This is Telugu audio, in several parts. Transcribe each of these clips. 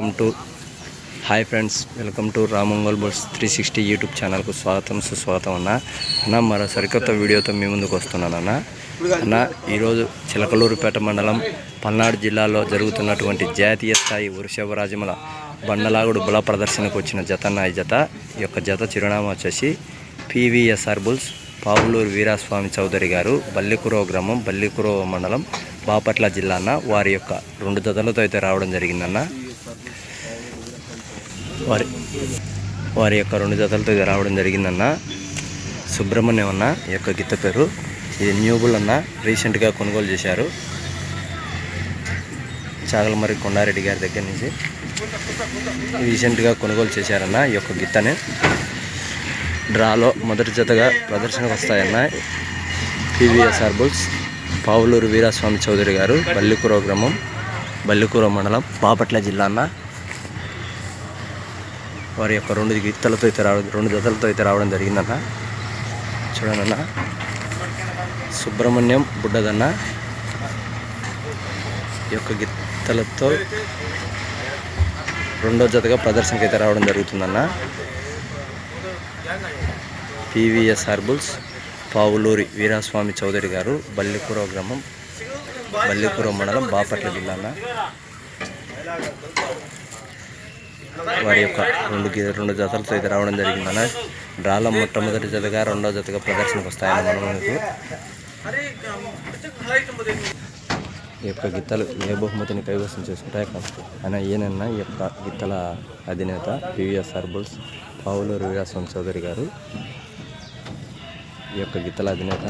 Welcome to hi friends welcome to రామంగోల్ బోల్స్ three sixty YouTube ఛానల్కు స్వాగతం సుస్వాగతం అన్న. అన్న మరో సరికొత్త వీడియోతో మీ ముందుకు వస్తున్నాను అన్న. అన్న ఈరోజు చిలకలూరుపేట మండలం పల్నాడు జిల్లాలో జరుగుతున్నటువంటి జాతీయ స్థాయి వృషభరాజముల బండలాగుడు బల ప్రదర్శనకు వచ్చిన జత అన్న ఈ జత. ఈ యొక్క జత చిరునామా వచ్చేసి పీవీఎస్ఆర్ బుల్స్ పావులూరు వీరాస్వామి చౌదరి గారు బల్లికురో గ్రామం బల్లికురో మండలం బాపట్ల జిల్లా అన్న. వారి యొక్క రెండు జతలతో అయితే రావడం జరిగిందన్న. వారి వారి యొక్క రెండు జతలతో ఇది రావడం జరిగిందన్న. సుబ్రహ్మణ్యం అన్న ఈ యొక్క గిత్త పేరు. ఇది న్యూబుల్ అన్న రీసెంట్గా కొనుగోలు చేశారు. చాగలమరి కొండారెడ్డి గారి దగ్గర నుంచి రీసెంట్గా కొనుగోలు చేశారన్న ఈ యొక్క గిత్తని. డ్రాలో మొదటి జతగా ప్రదర్శనకు వస్తాయన్న పివిఎస్ఆర్ బుల్స్ పావులూరు వీరాస్వామి చౌదరి గారు బల్లికూర గ్రామం బల్లికూర మండలం బాపట్ల జిల్లా అన్న. వారి యొక్క రెండు ఇత్తలతో అయితే రావడం రెండు జతలతో అయితే రావడం జరిగిందన్న. చూడనన్న సుబ్రహ్మణ్యం బుడ్డదన్న ఈ యొక్క గిత్తలతో రెండో జతగా ప్రదర్శనకి అయితే రావడం జరుగుతుందన్న. PVS R bulls Pavuluri Veeraswamy Chowdary garu Ballipura గ్రామం బల్లిపుర మండలం బాపట్ల జిల్లా వాడి వారి యొక్క రెండు గి- రెండు జతలతో అయితే రావడం జరిగిందన్న. డ్రాలో మొట్టమొదటి జతగా రెండో జతగా ప్రదర్శనకు వస్తాయన్న మనం మనకు ఈ యొక్క గిత్తలు ఏ బహుమతిని కైవసం చేసుకుంటాయి ఆయన ఈయనన్న ఈ యొక్క గిత్తల అధినేత PVS R bulls Pavuluru Veeraswamy Chowdary garu ఈ యొక్క గిత్తల అధినేత.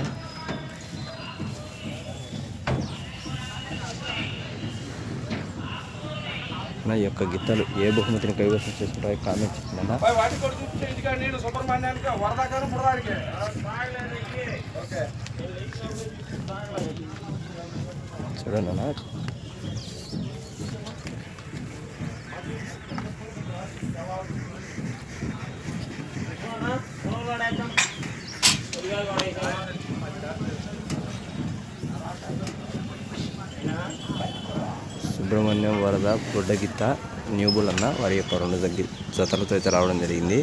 నా ఈ యొక్క గిత్తలు ఏ బహుమతిని కైవసం చేసుకుంటాయో కామెంట్ చేయండి వాటి కూడా చూపించే ఇంటికా సుబ్రహ్మణ్యం వరద పుడ్డగిత్త న్యూబుల్ అన్న వారి యొక్క రెండు దగ్గర జతలతో అయితే రావడం జరిగింది.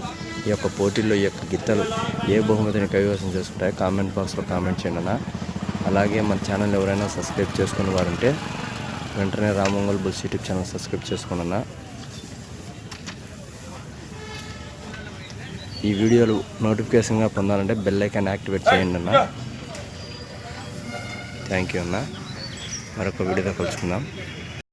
ఈ యొక్క పోటీల్లో ఈ యొక్క గిత్తలు ఏ బహుమతిని కైవసం చేసుకుంటాయో కామెంట్ బాక్స్లో కామెంట్ చేయండి అన్న. అలాగే మన ఛానల్ ఎవరైనా సబ్స్క్రైబ్ చేసుకుని వారుంటే వెంటనే Ramangal bulls YouTube channel subscribe చేసుకోండి అన్న. ఈ వీడియోలు నోటిఫికేషన్గా పొందాలంటే బెల్ ఐకాన్ యాక్టివేట్ చేయండి అన్న. థ్యాంక్ యూ అన్న. మరొక వీడియోతో కలుసుకుందాం.